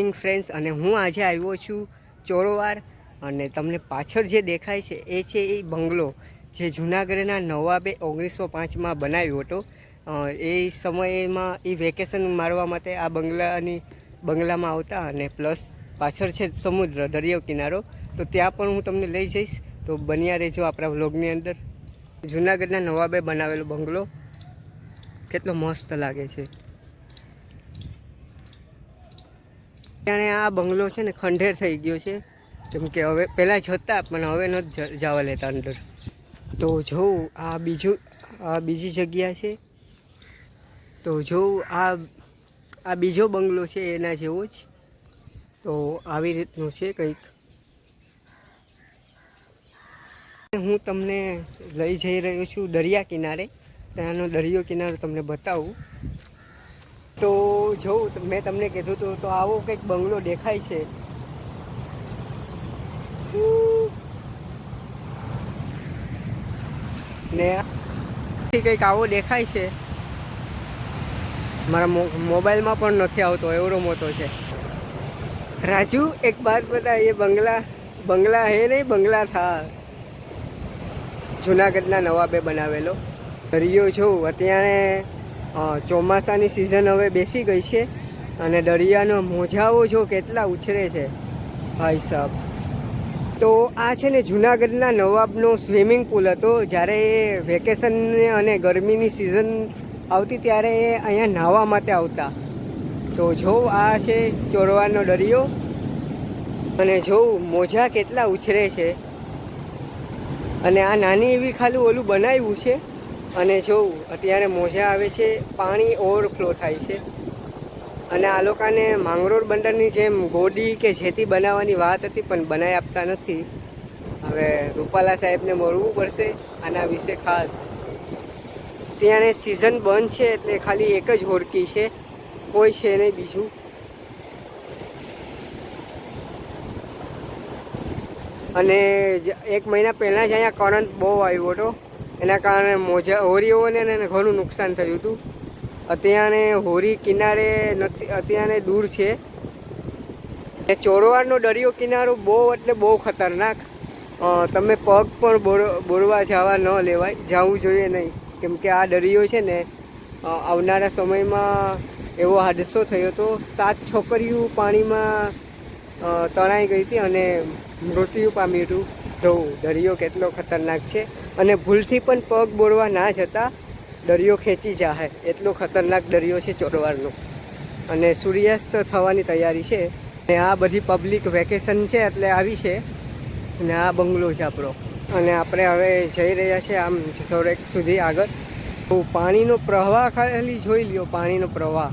Morning friends અને હું આજે આવ્યો છું ચોરોવાર અને તમને પાછળ જે દેખાય છે, એ છે એ બંગલો જે જૂનાગઢના નવાબે ઓગણીસો પાંચમાં બનાવ્યો હતો. એ સમયમાં, એ વેકેશન મારવા માટે આ બંગલાની, બંગલામાં આવતા અને પ્લસ પાછળ છે સમુદ્ર, દરિયો કિનારો. તો ત્યાં પણ હું તમને લઈ જઈશ. તો બન્યા રહેજો આપણા વ્લોગની અંદર. જૂનાગઢના નવાબે બનાવેલો બંગલો. કેટલો મસ્ત લાગે છે. જાણે આ બંગલો છે ને ખંડેર થઈ ગયો છે. કેમ કે હવે પહેલાં જતા, પણ હવે ન જવા લેતા અંદર. તો જોઉં આ બીજું, આ બીજી જગ્યા છે. તો જોઉં આ આ બીજો બંગલો છે એના જેવો જ. તો આવી રીતનું છે કંઈક. હું તમને લઈ જઈ રહ્યો છું દરિયા કિનારે. ત્યાંનો દરિયો કિનારો તમને બતાવું. તો જોઉં મેં તમને કીધું હતું તો આવો કંઈક બંગલો દેખાય છે. ને કંઈક આવો દેખાય છે. મારા મોબાઈલમાં પણ નથી આવતો, એવડો મોટો છે. રાજુ, એક બાદ બધા એ બંગલા બંગલા હે નહીં, બંગલા થા. જુનાગઢના નવાબે બનાવેલો. દરિયો જોઉં અત્યારે ચોમાસાની સિઝન હવે બેસી ગઈ છે અને દરિયાનો મોજાઓ જો કેટલા ઉછરે છે, ભાઈ સાહેબ તો આ છે ને જુનાગઢના નવાબનો સ્વિમિંગ પુલ હતો, જ્યારે એ વેકેશન અને ગરમીની સિઝન આવતી ત્યારે એ અહીંયા નાહવા માટે આવતા. તો જો આ છે ચોરવાનો દરિયો અને જોઉં મોજા કેટલા ઉછરે છે. અને આ નાની એવી ખાલી ઓલું બનાવ્યું છે અને જોઉં અત્યારે મોજા આવે છે, પાણી ઓવરફ્લો થાય છે. અને આ લોકોને માંગરોળ બંદરની જેમ ગોડી કે જેથી બનાવવાની વાત હતી, પણ બનાવી આપતા નથી. હવે રૂપાલા સાહેબને મળવું પડશે આના વિશે ખાસ. ત્યાં સિઝન બંધ છે એટલે ખાલી એક જ હોડકી છે, કોઈ છે નહીં બીજું. અને એક મહિના પહેલાં જ અહીંયા કરંટ બહુ આવ્યો હતો. એના કારણે મોજા હોરીઓને એને ઘણું નુકસાન થયું હતું. અત્યારે હોરી કિનારે નથી અત્યારે દૂર છે. એ ચોરવાડનો દરિયો કિનારો બહુ એટલે બહુ ખતરનાક. તમે પગ પણ બોર- બોરવા જવા ન લેવાય, જવું જોઈએ નહીં. કેમ કે આ દરિયો છે ને આવનારા સમયમાં એવો હાદસો થયો હતો. સાત છોકરીઓ પાણીમાં તણાઈ ગઈ હતી અને મૃત્યુ પામ્યું હતું. જોવું દરિયો કેટલો ખતરનાક છે. અને ભૂલથી પણ પગ બોળવા ના જતા દરિયો ખેંચી જાહે. એટલો ખતરનાક દરિયો છે ચોરવારનો અને સૂર્યાસ્ત થવાની તૈયારી છે. અને આ બધી પબ્લિક વેકેશન છે એટલે આવી છે. અને આ બંગલો છે આપણો. અને આપણે હવે જઈ રહ્યા છે આમ થોડેક સુધી આગળ. તો પાણીનો પ્રવાહ ખાલી જોઈ લ્યો, પાણીનો પ્રવાહ.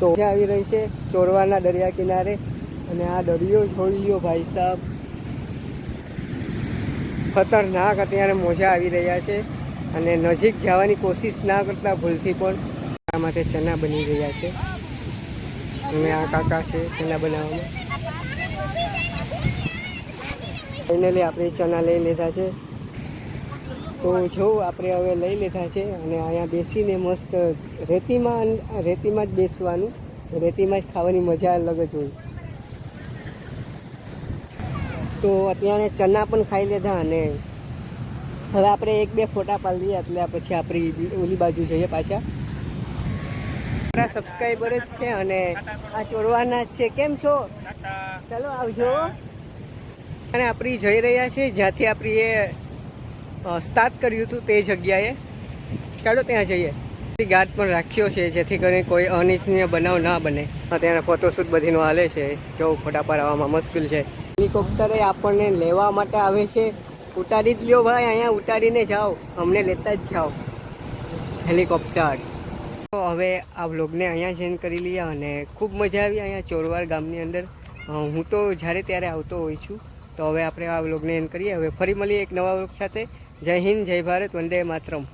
તો આવી રહી છે ચોરવાના દરિયા કિનારે. અને આ દરિયો જોઈ લ્યો ભાઈ સાહેબ ખતરનાક અત્યારે મોજા આવી રહ્યા છે અને નજીક જવાની કોશિશ ના કરતા ભૂલથી પણ આ માટે ચના બની રહ્યા છે. અને આ કાકા છે ચના બનાવવામાં ફાઇનલી આપણે ચના લઈ લીધા છે. તો જો આપણે હવે લઈ લીધા છે અને અહીંયા બેસીને મસ્ત રેતીમાં રેતીમાં જ બેસવાનું. રેતીમાં જ ખાવાની મજા અલગ જ હોય. તો અત્યારે ચના પણ ખાઈ લીધા અને હવે આપણે એક બે ફોટા પાડી દઈએ એટલે પછી આપણી ઓલી બાજુ જઈએ પાછા. આપણા સબસ્ક્રાઈબર જ છે અને આ ચોરવાના છે. કેમ છો? ચાલો આવજો. અને આપણી જઈ રહ્યા છે, જ્યાંથી આપણી એ સ્ટાર્ટ કર્યું હતું તે જગ્યાએ. ચાલો ત્યાં જઈએ. ગાર્ડ પણ રાખ્યો છે, જેથી કરીને કોઈ અનિચ્છનીય બનાવ ના બને. અત્યારે ફોટોશૂટ બધીનો હાલે છે. જો ફોટા પાડવામાં મુશ્કેલ છે. હેલિકોપ્ટરે આપણને લેવા માટે આવે છે. ઉતારી જ લ્યો ભાઈ, અહીંયા ઉતારીને જાઓ. અમને લેતા જ જાઓ. હેલિકોપ્ટર. તો હવે આ વ્લોગને અહીંયા જ એન્ડ કરી લઈએ અને ખૂબ મજા આવી અહીંયા ચોરવાર ગામની અંદર. હું તો જ્યારે ત્યારે આવતો હોઉં છું. તો હવે આપણે આ બ્લોગને એન્ડ કરીએ. હવે ફરી મળીએ એક નવા બ્લોગ સાથે. જય હિન્દ, જય ભારત, વંદે માતરમ.